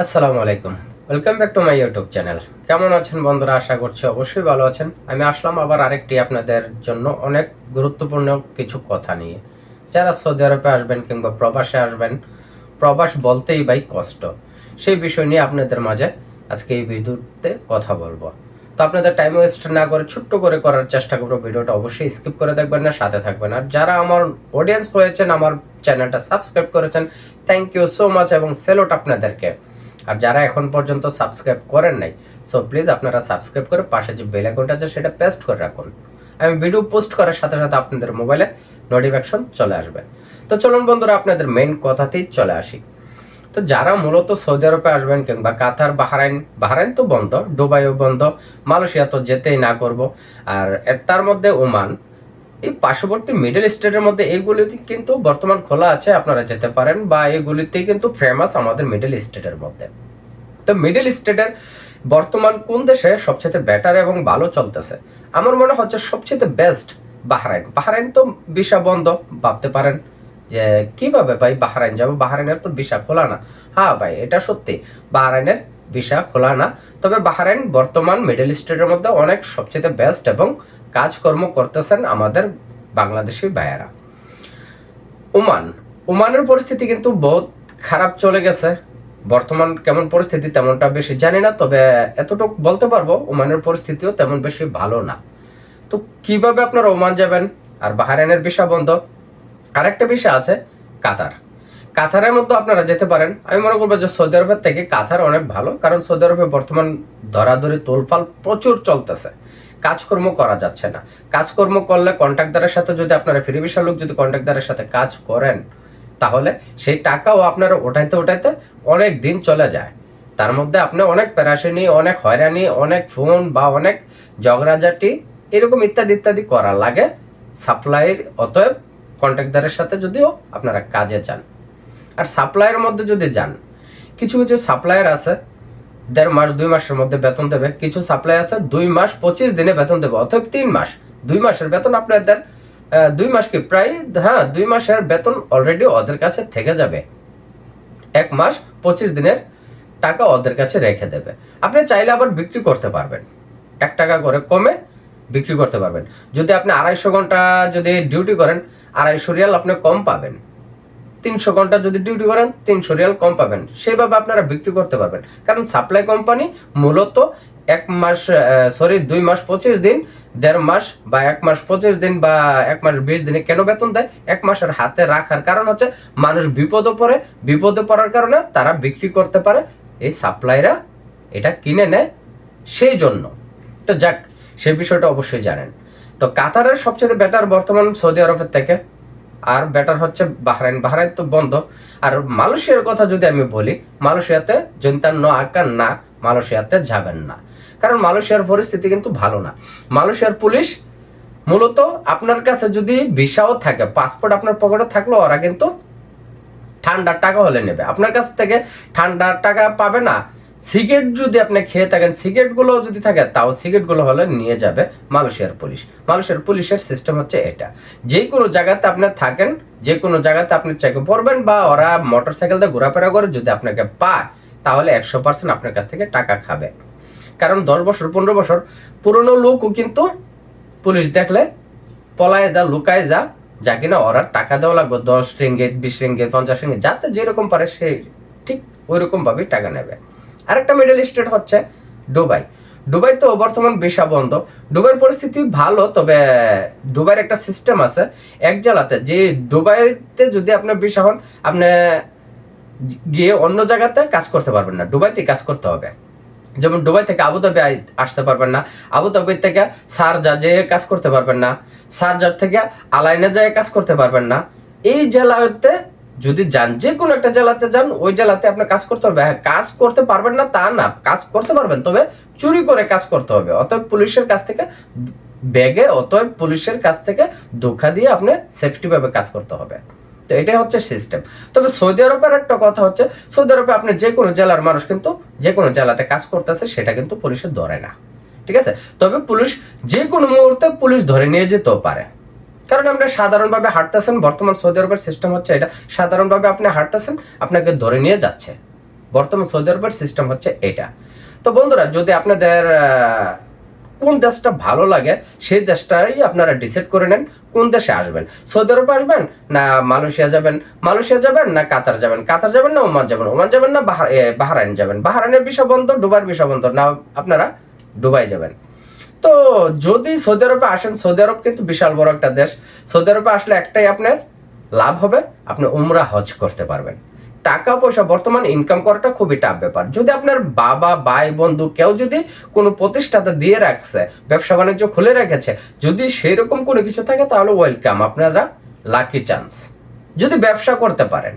আসসালামু আলাইকুম। Welcome back to my YouTube channel কেমন আছেন বন্ধুরা? আশা করছি অবশ্যই ভালো আছেন। আমি আসলাম আবার আরেকটি আপনাদের জন্য অনেক গুরুত্বপূর্ণ কিছু কথা নিয়ে। যারা সৌদি আরবে আসবেন কিংবা প্রবাসে আসবেন, প্রবাস বলতেই বাই কষ্ট। সেই বিষয় নিয়ে আপনাদের মাঝে আজকে এই ভিডিওতে কথা বলব। তো আপনাদের টাইম ওয়েস্ট না করে, ছোট্ট করে করার চেষ্টা করব। ভিডিওটা অবশ্যই স্কিপ করে দেখবেন না, সাথে থাকবেন। আর যারা আমার অডিয়েন্স হয়েছেন, আমার চ্যানেলটা সাবস্ক্রাইব করেছেন থ্যাংক ইউ সো মাচ এবং সেলোট আপনাদেরকে। আর যারা এখন পর্যন্ত সাবস্ক্রাইব করেন নাই সো প্লিজ আপনারা সাবস্ক্রাইব করে পাশে যে বেল আইকনটা আছে, সেটা পেস্ট করে রাখুন। আমি ভিডিও পোস্ট করার সাথে সাথে আপনাদের মোবাইলে নোটিফিকেশন চলে আসবে। তো চলুন বন্ধুরা, আপনাদের মেইন কথাতেই চলে আসি। তো যারা মূলত সৌদি আরবে আসবেন কিংবা কাতার, বাহারাইন বাহারাইন তো বন্ধ, দুবাইও বন্ধ, মালয়েশিয়া তো যেতেই না করব, আর তার মধ্যে ওমান এই পার্শ্ববর্তী মিডল স্টেটের মধ্যে এইগুলিতে কিন্তু বর্তমান খোলা আছে, আপনারা যেতে পারেন, বা এগুলিতেই কিন্তু ফেমাস আমাদের মিডল স্টেটের মধ্যে। তো মিডল স্টেটের বর্তমান কোন দেশে সবচেয়ে বেটার এবং ভালো চলতেছে? আমার মনে হচ্ছে সবচেয়ে বেস্ট বাহরাইন বাহরাইন তো ভিসা বন্ধ, ভাবতে পারেন যে কীভাবে ভাই বাহরাইন যাব? বাহরাইনের তো ভিসা খোলা না। হ্যাঁ ভাই, এটা সত্যি। বাহরাইনের ভিসা খোলা না, তবে বাহারাইন বর্তমান মিডল স্টেটের মধ্যে অনেক সবচেয়ে বেস্ট এবং কাজকর্ম করতেছেন আমাদের বাংলাদেশি ভাইয়েরা। ওমান, ওমানের পরিস্থিতি কিন্তু বহুত খারাপ চলে গেছে। বর্তমান কেমন পরিস্থিতি তেমনটা বেশি জানি না, তবে এতটুকু বলতে পারব, ওমানের পরিস্থিতিও তেমন বেশি ভালো না। তো কীভাবে আপনারা ওমান যাবেন? আর বাহারাইনের বিষয় বন্ধ? আরেকটা বিষয় আছে, কাতার। কাতারের মধ্যে আপনারা যেতে পারেন। আমি মনে করব যে সৌদি আরবের থেকে কাতার অনেক ভালো, কারণ সৌদি আরবে বর্তমান ধরাধরি তোলফাল প্রচুর চলতেছে। কাজকর্ম করা যাচ্ছে না। কাজকর্ম করলে কন্ট্রাক্টদারের সাথে যদি আপনারা ফ্রি বিশাল লোক যদি কন্ট্রাক্টদারের সাথে কাজ করেন, তাহলে সেই টাকাও আপনারা ওঠাইতে ওঠাইতে অনেক দিন চলে যায়। তার মধ্যে আপনি অনেক প্যারাশানি অনেক হয়রানি, অনেক ফোন বা অনেক ঝগড়াঝাটি, এরকম ইত্যাদি ইত্যাদি করা লাগে। সাপ্লাইয়ের অতএব কন্ট্রাক্টদারের সাথে যদিও আপনারা কাজে যান। আর সাপ্লাইয়ের মধ্যে যদি যান কিছু কিছু সাপ্লায়ার আছে দেড় মাস দুই মাসের মধ্যে বেতন দেবে। কিছু সাপ্লাই আছে দুই মাস পঁচিশ দিনে বেতন দেবে অথবা তিন মাস। দুই মাসের বেতন আপনাদের আহ, দুই মাস কি প্রায় হ্যাঁ দুই মাসের বেতন অলরেডি ওদের কাছে থেকে যাবে। এক মাস পঁচিশ দিনের টাকা ওদের কাছে রেখে দেবে। আপনি চাইলে আবার বিক্রি করতে পারবেন। এক টাকা করে কমে বিক্রি করতে পারবেন। যদি আপনি আড়াইশো ঘণ্টা যদি ডিউটি করেন আড়াইশো রিয়াল আপনি কম পাবেন। তিনশো ঘণ্টা যদি ডিউটি করেন, তিনশো রিয়াল কম পাবেন। সেইভাবে আপনারা বিক্রি করতে পারবেন। কারণ সাপ্লাই কোম্পানি মূলত এক মাস সরি দুই মাস পঁচিশ দিন, দেড় মাস বা এক মাস পঁচিশ দিন বা এক মাস বিশ দিনে কেন বেতন দেয়? এক মাসের হাতে রাখার কারণ হচ্ছে মানুষ বিপদে পড়ে। বিপদে পড়ার কারণে তারা বিক্রি করতে পারে। এই সাপ্লাইরা এটা কিনে নেয় সেই জন্য। তো যাক, সে বিষয়টা অবশ্যই জানেন। তো কাতারের সবচেয়ে বেটার বর্তমান সৌদি আরবের থেকে আর বেটার হচ্ছে বাহরাইন। বাহরাইন তো বন্ধ। আর মালয়েশিয়ার কথা যদি আমি বলি, মালয়েশিয়াতে জনতার ন আকার না, মালয়েশিয়াতে যাবেন না। কারণ মালয়েশিয়ার পরিস্থিতি কিন্তু ভালো না। মালয়েশিয়ার পুলিশ মূলত আপনার কাছে যদি ভিসাও থাকে পাসপোর্ট আপনার পকেটে থাকল, ওরা কিন্তু ঠান্ডার টাকা হলে নেবে। আপনার কাছ থেকে ঠান্ডার টাকা পাবে না সিগারেট যদি আপনি খেয়ে থাকেন, সিগারেটগুলো যদি থাকে, তাও সিগারেটগুলো হলে নিয়ে যাবে মালয়েশিয়ার পুলিশ। মালয়েশিয়ার পুলিশের সিস্টেম হচ্ছে এটা। যে কোনো জায়গাতে আপনি থাকেন, যে কোনো জায়গাতে আপনি চেকে পড়বেন বা ওরা মোটর দিয়ে ঘোরাফেরা করে যদি আপনাকে পায়, তাহলে একশো পার্সেন্ট আপনার কাছ থেকে টাকা খাবে। কারণ দশ বছর, পনেরো বছর পুরনো লোকও কিন্তু পুলিশ দেখলে পলায় যা, লুকায় যা যা কিনা ওরা টাকা দেওয়া লাগবে, দশ রিঙ্গিত, বিশ রিঙ্গিত, পঞ্চাশ রিঙ্গিত, যাতে যেরকম পারে সে ঠিক ওই রকম ভাবেই টাকা নেবে। আরেকটা মিডল স্টেট হচ্ছে দুবাই দুবাই তো বর্তমান ভিসা বন্ধ। দুবাইয়ের পরিস্থিতি ভালো, তবে দুবাইয়ের একটা সিস্টেম আছে এক জেলাতে যে দুবাইতে যদি আপনার ভিসা হন, আপনি গিয়ে অন্য জায়গাতে কাজ করতে পারবেন না। দুবাইতে কাজ করতে হবে। যেমন দুবাই থেকে আবুধাবি আসতে পারবেন না। আবুধাবি থেকে সারজা যেয়ে কাজ করতে পারবেন না। সারজার থেকে আলাইনে যেয়ে কাজ করতে পারবেন না। এই জেলাতে যদি যান, যে কোনো একটা জেলাতে যান, ওই জেলাতে আপনি কাজ করতে হবে। হ্যাঁ কাজ করতে পারবেন না, তা না, কাজ করতে পারবেন, তবে চুরি করে কাজ করতে হবে। অতএব পুলিশের কাছ থেকে ব্যাগে, অতএব পুলিশের কাছ থেকে ধোকা দিয়ে আপনি সেফটি ভাবে কাজ করতে হবে। তো এটাই হচ্ছে সিস্টেম তবে সৌদি আরবের একটা কথা হচ্ছে, সৌদি আরবে আপনি যে কোনো জেলার মানুষ কিন্তু, যে কোনো জেলাতে কাজ করতেছে সেটা কিন্তু পুলিশে ধরে না। ঠিক আছে? তবে পুলিশ যে কোনো মুহূর্তে পুলিশ ধরে নিয়ে যেতেও পারে। কারণ আমরা সাধারণভাবে হাঁটতেছেন বর্তমান সৌদি আরবের সিস্টেম হচ্ছে এটা। সাধারণভাবে আপনি হাঁটতেছেন আপনাকে ধরে নিয়ে যাচ্ছে। বর্তমান সৌদি আরবের সিস্টেম হচ্ছে এটা। তো বন্ধুরা যদি আপনাদের কোন দেশটা ভালো লাগে সেই দেশটাই আপনারা ডিসাইড করে নেন কোন দেশে আসবেন। সৌদি আরব আসবেন না মালয়েশিয়া যাবেন? মালয়েশিয়া যাবেন না কাতার যাবেন? কাতার যাবেন না ওমান যাবেন? ওমান যাবেন না বাহার- এ, যাবেন। বাহারাইনের বিষয় বন্ধ ডুবার বিষয় বন্ধ না আপনারা ডুবাই যাবেন। তো যদি সৌদি আরবে আসেন, সৌদি আরব কিন্তু বিশাল বড় একটা দেশ। সৌদি আরবে আসলে একটাই আপনার লাভ হবে, আপনি উমরা হজ করতে পারবেন। টাকা, পয়সা, বর্তমান ইনকাম করাটা খুবই টাফ ব্যাপার। যদি আপনার বাবা, ভাই, বন্ধু কেউ যদি কোনো প্রতিষ্ঠাতা দিয়ে রাখছে, ব্যবসা বাণিজ্য খুলে রেখেছে, যদি সেরকম কোনো কিছু থাকে তাহলে ওয়েলকাম আপনারা লাকি চান্স যদি ব্যবসা করতে পারেন।